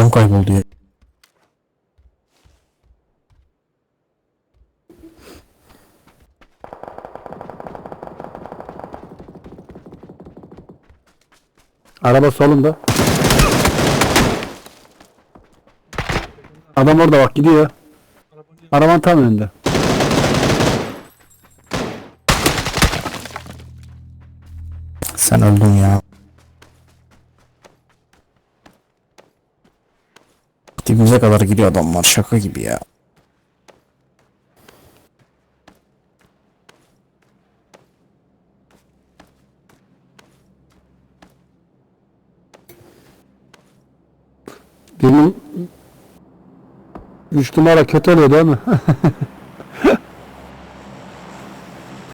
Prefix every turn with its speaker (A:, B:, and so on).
A: Adam kayboldu ya.
B: Araba solunda. Adam orada bak gidiyor. Arabanın tam önünde.
A: Sen öldün ya. Dibimize kadar giriyor adamlar şaka gibi ya.
B: Benim 3 numara kötü oluyor değil mi?